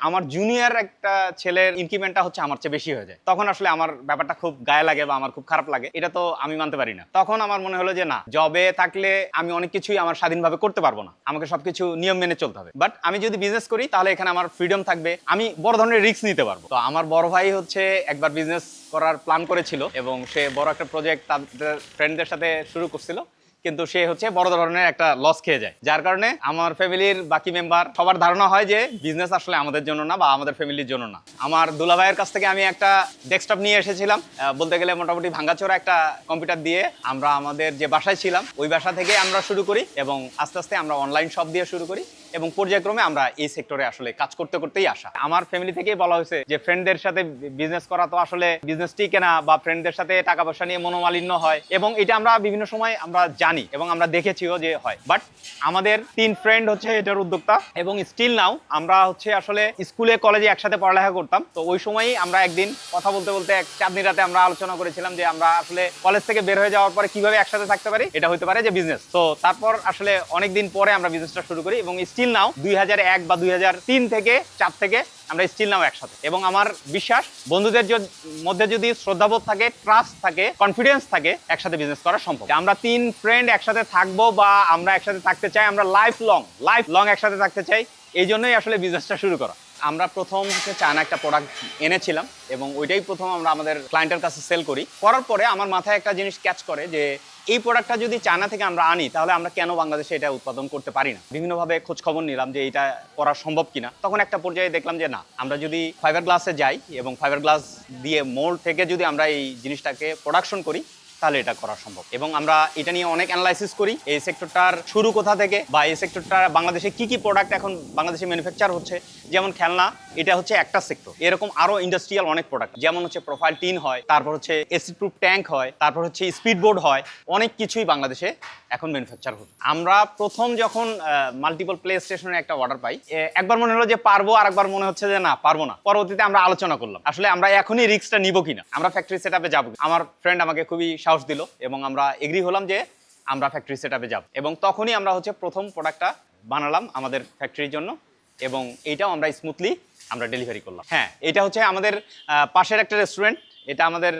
আমার জুনিয়র একটা ছেলের ইনক্রিমেন্টটা হচ্ছে আমার চেয়ে বেশি হয়ে যায়। তখন আসলে আমার ব্যাপারটা খুব গায়ে লাগে বা আমার খুব খারাপ লাগে। এটা তো আমি মানতে পারি না। তখন আমার মনে হলো যে, না জবে থাকলে আমি অনেক কিছুই আমার স্বাধীনভাবে করতে পারব না। আমাকে সবকিছু নিয়ম মেনে চলতে হবে। বাট আমি যদি বিজনেস করি, তাহলে এখানে আমার ফ্রিডম থাকবে। আমি বড় ধরনের রিস্ক নিতে পারব। তো আমার বড় ভাই হচ্ছে একবার বিজনেস করার প্ল্যান করেছিল এবং সে বড় একটা প্রজেক্ট তাদের ফ্রেন্ডদের সাথে শুরু করছিল। কিন্তু সে হচ্ছে বড় ধরনের একটা লস খেয়ে যায়। যার কারণে আমার ফ্যামিলির বাকি মেম্বার সবার ধারণা হয় যে বিজনেস আসলে আমাদের জন্য না বা আমাদের ফ্যামিলির জন্য না। আমার দুলাভাইয়ের কাছ থেকে আমি একটা ডেস্কটপ নিয়ে এসেছিলাম। বলতে গেলে মোটামুটি ভাঙ্গাচোরা একটা কম্পিউটার দিয়ে আমরা আমাদের যে বাসায় ছিলাম, ওই বাসা থেকে আমরা শুরু করি এবং আস্তে আস্তে আমরা অনলাইন শপ দিয়ে শুরু করি। এবং পর্যায়ক্রমে আমরা এই সেক্টরে আসলে কাজ করতে করতেই আসা। আমার ফ্যামিলি থেকেই বলা হয়েছে যে ফ্রেন্ডদের সাথে বিজনেস করা তো আসলে বিজনেস টিকে না বা ফ্রেন্ডদের সাথে টাকা পয়সা নিয়ে মনোমালিন্য হয় এবং এটা আমরা বিভিন্ন সময় আমরা জানি এবং আমরা দেখেছিও যে হয়। বাট আমাদের তিন ফ্রেন্ড হচ্ছে এটার উদ্যোক্তা এবং স্টিল নাও আমরা হচ্ছে আসলে স্কুলে কলেজে একসাথে পড়ালেখা করতাম। তো ওই সময়ই আমরা একদিন কথা বলতে বলতে এক চাঁদনি রাতে আমরা আলোচনা করেছিলাম যে আমরা আসলে কলেজ থেকে বের হয়ে যাওয়ার পরে কীভাবে একসাথে থাকতে পারি? এটা হতে পারে যে বিজনেস তো তারপর আসলে অনেকদিন পরে আমরা বিজনেসটা শুরু করি এবং স্টিল নাও দুই এক বা দুই থেকে চার থেকে আমরা স্টিল নাও একসাথে। এবং আমার বিশ্বাস, বন্ধুদের মধ্যে যদি শ্রদ্ধাবোধ থাকে ট্রাস্ট থাকে কনফিডেন্স থাকে, একসাথে বিজনেস করা সম্ভব। আমরা তিন ফ্রেন্ড একসাথে থাকব বা আমরা একসাথে থাকতে চাই, আমরা লাইফ লং লাইফ লং একসাথে থাকতে চাই, এই জন্যই আসলে বিজনেসটা শুরু করা। আমরা প্রথম হচ্ছে চায়না একটা প্রোডাক্ট এনেছিলাম এবং ওইটাই প্রথম আমরা আমাদের ক্লায়েন্টের কাছে সেল করি। করার পরে আমার মাথায় একটা জিনিস ক্যাচ করে যে এই প্রোডাক্টটা যদি চায়না থেকে আমরা আনি, তাহলে আমরা কেন বাংলাদেশে এটা উৎপাদন করতে পারি না? বিভিন্নভাবে খোঁজ খবর নিলাম যে এটা করা সম্ভব কিনা। তখন একটা পর্যায়ে দেখলাম যে না, আমরা যদি ফাইবার গ্লাসে যাই এবং ফাইবার গ্লাস দিয়ে মোল্ড থেকে যদি আমরা এই জিনিসটাকে প্রোডাকশন করি তাহলে এটা করা সম্ভব। এবং আমরা এটা নিয়ে অনেক অ্যানালাইসিস করি, এই সেক্টরটার শুরু কোথা থেকে বা এই সেক্টরটা বাংলাদেশে কি কি প্রোডাক্ট এখন বাংলাদেশে ম্যানুফ্যাকচার হচ্ছে। যেমন খেলনা, এটা হচ্ছে একটা সেক্টর এরকম আরও ইন্ডাস্ট্রিয়াল অনেক প্রোডাক্ট যেমন হচ্ছে প্রোফাইল টিন হয়, তারপর হচ্ছে এসিড প্রুফ ট্যাঙ্ক হয়, তারপর হচ্ছে স্পিড বোর্ড হয়, অনেক কিছুই বাংলাদেশে এখন ম্যানুফ্যাকচার হচ্ছে। আমরা প্রথম যখন মাল্টিপল প্লে স্টেশনে একটা অর্ডার পাই একবার মনে হলো যে পারব আর একবার মনে হচ্ছে যে না, পারব না। পরবর্তীতে আমরা আলোচনা করলাম, আসলে আমরা এখনই রিস্কটা নিব কিনা? আমরা ফ্যাক্টরি সেট আপে যাব আমার ফ্রেন্ড আমাকে খুবই সাহস দিল এবং আমরা এগ্রি হলাম যে আমরা ফ্যাক্টরি সেট আপে যাব। এবং তখনই আমরা হচ্ছে প্রথম প্রোডাক্টটা বানালাম আমাদের ফ্যাক্টরির জন্য এবং এইটাও আমরা স্মুথলি আমরা ডেলিভারি করলাম। হ্যাঁ এটা হচ্ছে আমাদের পাশের একটা রেস্টুরেন্ট এটা আমাদের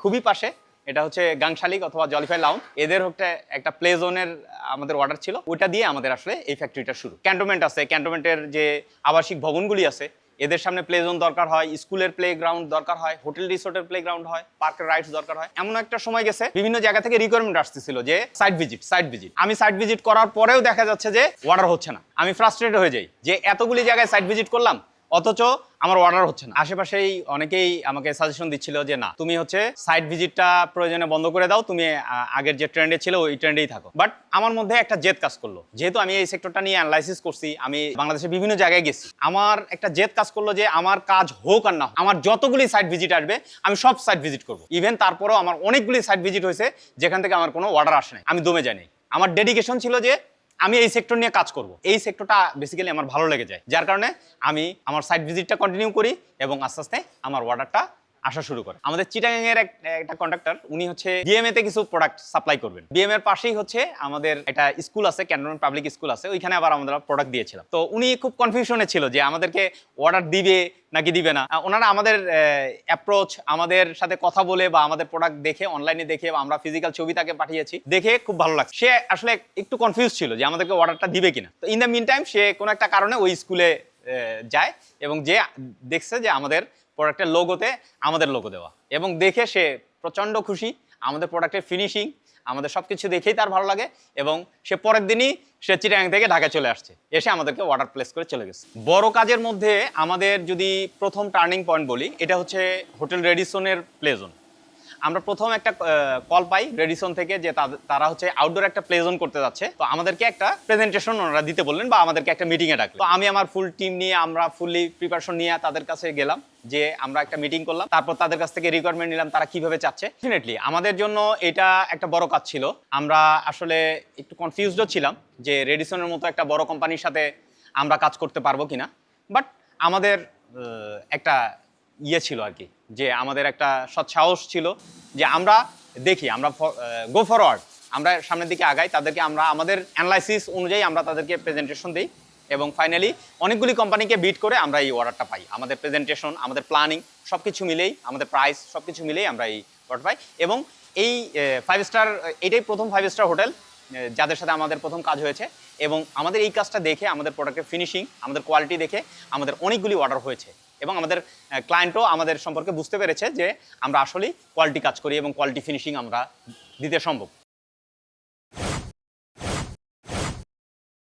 খুবই পাশে। এটা হচ্ছে গাংশালিক অথবা জলিফাই লাউন এদের হচ্ছে একটা প্লে জোনের আমাদের অর্ডার ছিল। ওটা দিয়ে আমাদের আসলে এই ফ্যাক্টরিটা শুরু। ক্যান্টনমেন্ট আছে। ক্যান্টনমেন্টের যে আবাসিক ভবনগুলি আছে এদের সামনে প্লে জোন দরকার হয়, স্কুলের প্লে গ্রাউন্ড দরকার হয় হোটেল রিসোর্টের প্লে গ্রাউন্ড হয় পার্কের রাইডস দরকার হয়। এমন একটা সময় গেছে, বিভিন্ন জায়গা থেকে রিকোয়ারমেন্ট আসতেছিল যে সাইট ভিজিট সাইট ভিজিট আমি সাইট ভিজিট করার পরেও দেখা যাচ্ছে যে অর্ডার হচ্ছে না। আমি ফ্রাস্ট্রেটেড হয়ে যাই যে এতগুলি জায়গায় সাইট ভিজিট করলাম অথচ আমার অর্ডার হচ্ছে না। আশেপাশেই অনেকেই আমাকে সাজেশন দিচ্ছিল যে, না, তুমি হচ্ছে সাইট ভিজিটটা প্রয়োজনে বন্ধ করে দাও। তুমি আগের যে ট্রেন্ডে ছিল, ওই ট্রেন্ডেই থাকো। বাট আমার মধ্যে একটা জেদ কাজ করল। যেহেতু আমি এই সেক্টরটা নিয়ে অ্যানালাইসিস করছি, আমি বাংলাদেশের বিভিন্ন জায়গায় গেছি, আমার একটা জেদ কাজ করল যে, আমার কাজ হোক আর না আমার যতগুলি সাইট ভিজিট আসবে, আমি সব সাইট ভিজিট করব। ইভেন তারপরেও আমার অনেকগুলি সাইট ভিজিট হয়েছে, যেখান থেকে আমার কোনো অর্ডার আসে নাই। আমি দমে যাইনি আমার ডেডিকেশন ছিল যে আমি এই সেক্টর নিয়ে কাজ করব। এই সেক্টরটা বেসিক্যালি আমার ভালো লেগে যায়। যার কারণে আমি আমার সাইট ভিজিটটা কন্টিনিউ করি এবং আস্তে আস্তে আমার অর্ডারটা আসা শুরু করে। আমাদের চিটাগাং এর একটা কন্ট্রাক্টর উনি হচ্ছে বিএমএ তে কিছু প্রোডাক্ট সাপ্লাই করবেন। বিএম এর পাশেই হচ্ছে আমাদের একটা স্কুল আছে ক্যান্টনমেন্ট পাবলিক স্কুল আছে, ওইখানে আবার আমাদের প্রোডাক্ট দিয়েছিলাম। তো উনি খুব কনফিউশনে ছিল যে আমাদেরকে অর্ডার দিবে নাকি দিবে না। ওনারা আমাদের অ্যাপ্রোচ আমাদের সাথে কথা বলে বা আমাদের প্রোডাক্ট দেখে অনলাইনে দেখে বা আমরা ফিজিক্যাল ছবি তাকে পাঠিয়েছি, দেখে খুব ভালো লাগছে। সে আসলে একটু কনফিউজ ছিল যে আমাদেরকে অর্ডারটা দিবে কিনা। তো ইন দ্য মিন টাইম সে কোনো একটা কারণে ওই স্কুলে যায় এবং যে দেখছে যে আমাদের প্রোডাক্টের লোগোতে আমাদের লোগো দেওয়া। এবং দেখে সে প্রচণ্ড খুশি। আমাদের প্রোডাক্টের ফিনিশিং আমাদের সব কিছু দেখেই তার ভালো লাগে এবং সে পরের দিনই সে চিটাং থেকে ঢাকায় চলে আসছে। এসে আমাদেরকে অর্ডার প্লেস করে চলে গেছে। বড় কাজের মধ্যে আমাদের যদি প্রথম টার্নিং পয়েন্ট বলি, এটা হচ্ছে হোটেল রেডিসনের প্লে জোন আমরা প্রথম একটা কল পাই রেডিসন থেকে যে তারা হচ্ছে আউটডোর একটা প্লেজন করতে যাচ্ছে। তো আমাদেরকে একটা প্রেজেন্টেশন ওনারা দিতে বললেন বা আমাদেরকে একটা মিটিংয়ে ডাকলেন। তো আমি আমার ফুল টিম নিয়ে, আমরা ফুললি প্রিপারেশন নিয়ে তাদের কাছে গেলাম যে আমরা একটা মিটিং করলাম, তারপর তাদের কাছ থেকে রিকোয়ারমেন্ট নিলাম তারা কীভাবে চাচ্ছে। ডেফিনেটলি আমাদের জন্য এটা একটা বড় কাজ ছিল। আমরা আসলে একটু কনফিউজডও ছিলাম যে রেডিসনের মতো একটা বড় কোম্পানির সাথে আমরা কাজ করতে পারব কিনা। বাট আমাদের একটা ইয়ে ছিল আর কি, যে আমাদের একটা সৎসাহস ছিল যে আমরা দেখি, আমরা গো ফরওয়ার্ড আমরা সামনের দিকে আগাই, তাদেরকে আমরা, আমাদের অ্যানালাইসিস অনুযায়ী আমরা তাদেরকে প্রেজেন্টেশন দিই এবং ফাইনালি অনেকগুলি কোম্পানিকে বিট করে আমরা এই অর্ডারটা পাই। আমাদের প্রেজেন্টেশন আমাদের প্ল্যানিং সব কিছু মিলেই, আমাদের প্রাইস সব কিছু মিলেই আমরা এই অর্ডার পাই এবং এই ফাইভ স্টার এটাই প্রথম ফাইভ স্টার হোটেল যাদের সাথে আমাদের প্রথম কাজ হয়েছে এবং আমাদের এই কাজটা দেখে, আমাদের প্রোডাক্টের ফিনিশিং আমাদের কোয়ালিটি দেখে আমাদের অনেকগুলি অর্ডার হয়েছে। এবং আমাদের ক্লায়েন্টও আমাদের সম্পর্কে বুঝতে পেরেছে যে আমরা আসলেই কোয়ালিটি কাজ করি এবং কোয়ালিটি ফিনিশিং আমরা দিতে সম্ভব।